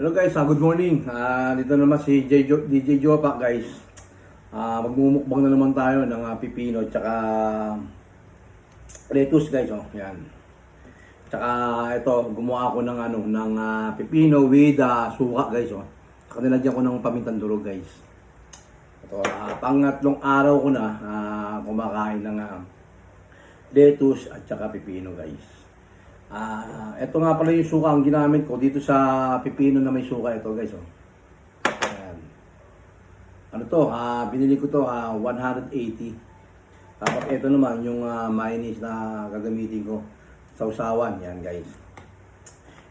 Hello guys, ah, good morning. Ah, dito naman si DJ, jo, DJ Jopa guys. Ah, magmumukbang na naman tayo ng ah, pipino tsaka lettuce guys, oh. Yan. Tsaka ito, gumawa ako ng ano, ng ah, pipino with ah, suka guys, oh. Tsaka nilagyan ko ng pamintang durog guys. Ito, ah, pangatlong araw ko na ah, kumakain ng ah, lettuce at tsaka pipino guys. Ah, ito nga pala yung suka ang ginamit ko dito sa pipino na may suka ito guys oh. Ayan. Ano to? Ah, binili ko to ah 180. Tapos ito naman yung ah, mayonnaise na gagamitin ko sa usawan yan guys.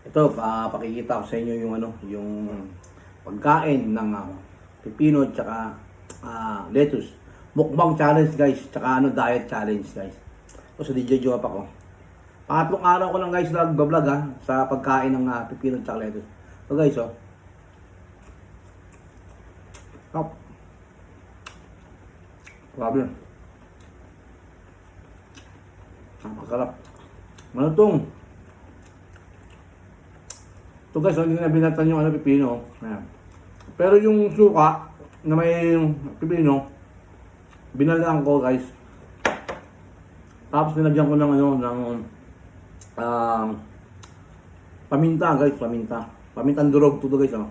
Ito pa pakikita ko sa inyo yung ano, yung pagkain ng ah, pipino at saka ah, lettuce. Mukbang challenge guys, tsaka ano diet challenge guys. O sa DJ Joa pa ko. Pangatlong araw ko lang guys nag-vlog ha sa pagkain ng uh, pipino at lettuce. So guys oh. Top. Grabe. Napakakarap. Malutong. Ito guys, oh, hindi na binatan yung ano, pipino. Ayan. Pero yung suka na may pipino, binalaan ko guys. Tapos nilagyan ko ng ano, ng ah, paminta guys, paminta. Pamintang durog to guys, oh.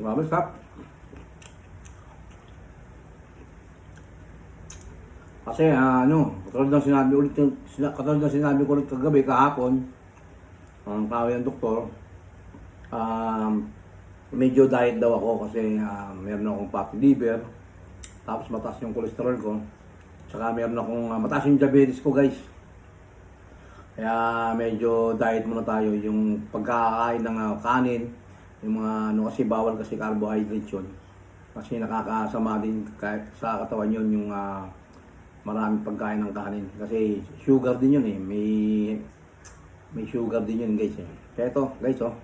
Grabe, sarap. Kasi ah, ano, katulad ng sinabi ulit, sina, katulad ng sinabi ko ulit kagabi, kahapon, ang tawag ng doktor, um, medyo diet daw ako kasi ah, meron akong fatty liver, tapos mataas yung cholesterol ko, saka meron akong ah, mataas yung diabetes ko guys. Kaya medyo diet muna tayo, yung pagkakain ng ah, kanin, yung mga ano kasi bawal kasi carbohydrates yun. Kasi nakakasama din kahit sa katawan yun yung ah, maraming pagkain ng kanin. Kasi sugar din yun eh. May may sugar din yun guys eh. Kaya ito guys oh.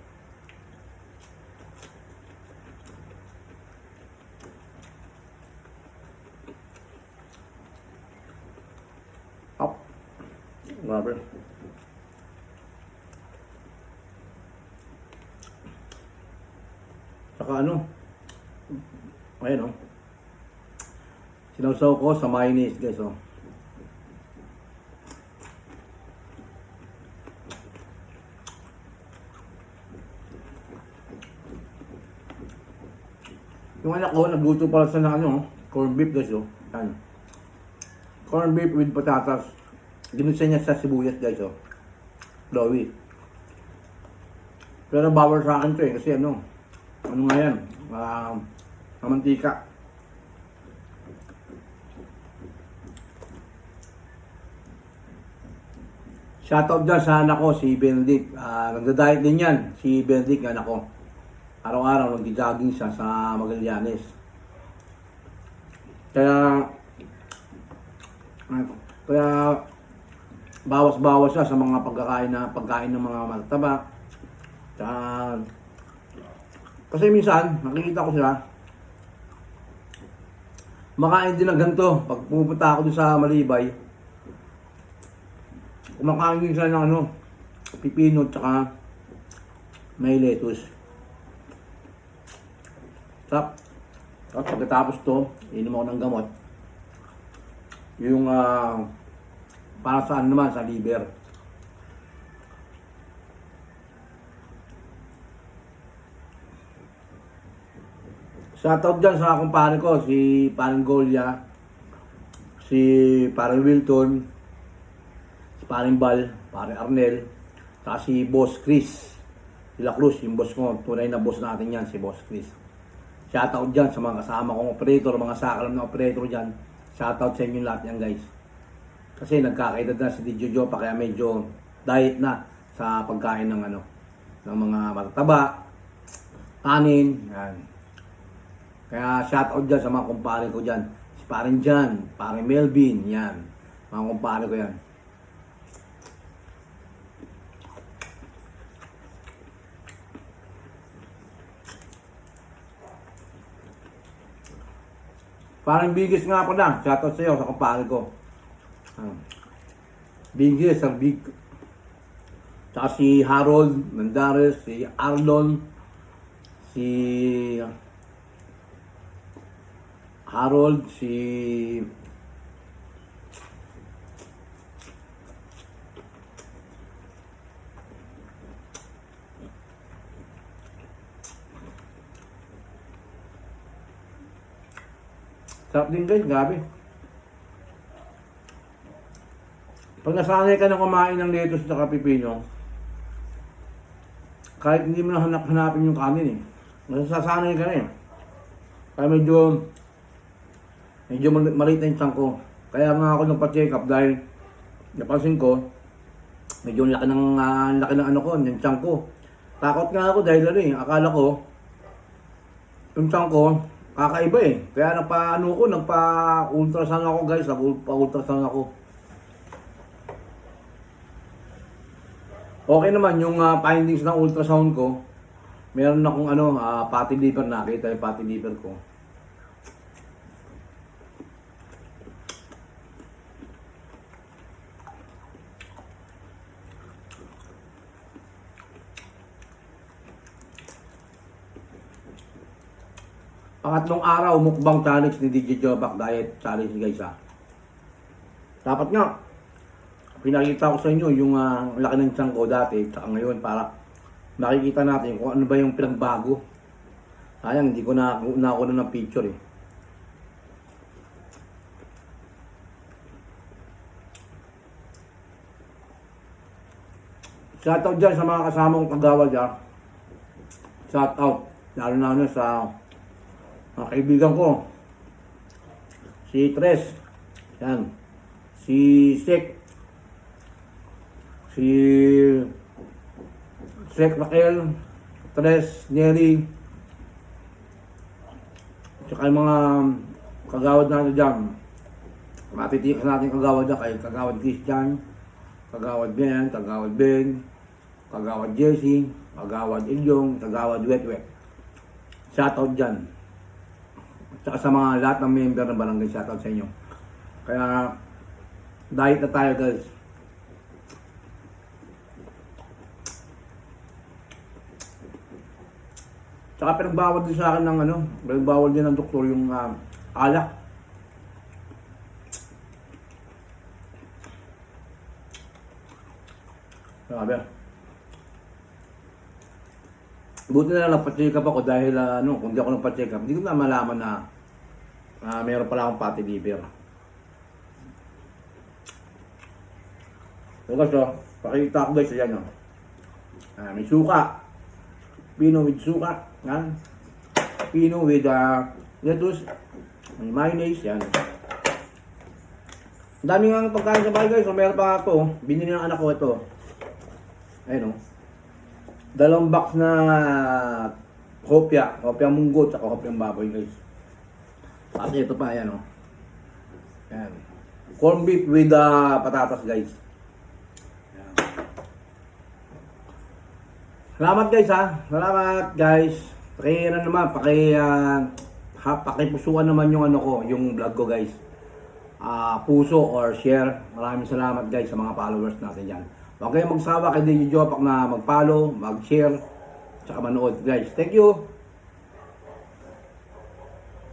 Grabe. Saka ano, ayun oh. Sinawsaw ko sa mayonnaise guys oh. Yung anak ko, nagluto pala sa na ano, corned beef guys oh. Yan. Corned beef with patatas. Ginusa niya sa sibuyas guys oh. Lowy. Pero bawal sa akin to eh, kasi ano, ano nga yan, ah, mantika. Shoutout dyan sa anak ko, si Benedict. Ah, nagda-diet din yan, si Benedict, anak ko. Araw-araw, nag-jogging siya sa Magallanes. Kaya, ay- kaya, bawas-bawas siya sa mga pagkakain na pagkain ng mga mataba. Tsaka, kasi minsan, nakikita ko sila, makain din ng ganito. Pag pupunta ako doon sa Malibay, kumakain din sila ng ano, pipino tsaka may lettuce. Tap. Tapos pagkatapos to, inom ako ng gamot. Yung ah, para saan naman sa liver. Shoutout dyan sa kumpare ko, si Parang Golia, si Parang Wilton, si Parang Bal, Parang Arnel, saka si Boss Chris de la Cruz, yung boss ko, tunay na boss natin yan, si Boss Chris. Shoutout dyan sa mga kasama kong operator, mga sakalam na operator dyan. Shoutout sa inyo lahat yan guys. Kasi nagkakaedad na si DJ Jopa kaya medyo diet na sa pagkain ng ano ng mga matataba, kanin, yan. Kaya shoutout dyan sa mga kumpare ko dyan. Si parin dyan, parin Melvin, yan. Mga kumpare ko yan. Parang bigis nga pala. Shoutout sa'yo sa kumpare ko. Ah. Bigis, ang big. Tsaka si Harold Mendares, si Arlon, si Harold, si Sarap din guys, gabi. Pag nasanay ka na kumain ng lettuce at pipino, kahit hindi mo na hanap hanapin yung kanin eh. Nasasanay ka na eh. Kaya medyo, medyo mal- maliit na yung ko. Kaya nga ako nung pa-check up dahil napansin ko, medyo laki ng, ang laki ng ano ko, yung tiyan ko. Takot nga ako dahil ano eh, akala ko, yung tiyan ko, kakaiba eh. Kaya nagpa-ano ko, nagpa-ultrasound ako guys, nagpa-ultrasound ako. Okay naman yung ah, findings ng ultrasound ko. Meron akong ano, ah, fatty liver nakita yung fatty liver ko. Pangatlong araw, mukbang challenge ni DJ Jobak Diet Challenge guys ha. Dapat nga, pinakita ko sa inyo yung ah, laki ng tiyan ko dati tsaka ngayon para makikita natin kung ano ba yung pinagbago. Sayang, hindi ko na nakuha ng picture eh. Shoutout dyan sa mga kasama kong kagawad dyan. Shoutout. Lalo na ano sa mga kaibigan ko. Si Tres. Yan. Si Sek. Si Sek Raquel. Tres. Nelly. Tsaka yung mga kagawad natin dyan. Matitikas natin kagawad dyan kay kagawad Christian. Kagawad Ben. Kagawad Ben. Kagawad Jesse. Kagawad Ilyong. Kagawad Wetwet. Shoutout dyan. Tsaka sa mga lahat ng member ng barangay, shoutout sa inyo. Kaya, diet na tayo guys. Tsaka pinagbawal din sa akin ng ano, pinagbawal din ng doktor yung ah, alak. Grabe. Buti na lang nagpa-check up ako dahil ah, ano, kung di ako nagpa-check up, hindi ko na malaman na ah, meron pala akong fatty liver. So guys, oh, pakita ko guys, ayan oh. Ah, may suka. Pino with suka. Yan. Pino with ah, lettuce. May mayonnaise. Yan. Ang dami nga pagkain sa bahay guys. So, meron pa ito. oh. Binili ng anak ko ito. Ayun oh. Dalawang box na kopya. Kopya munggo at kopya baboy guys. Tapos ito pa, ayan oh. Yan. Corn beef with ah, patatas guys. Salamat guys ha. Salamat guys. Paki ano naman, paki uh, ha, pakipusuan naman yung ano ko, yung vlog ko guys. Ah, puso or share. Maraming salamat guys sa mga followers natin diyan. Huwag kayong magsawa kay DJ Jopak na mag-follow, mag-share, tsaka manood guys. Thank you.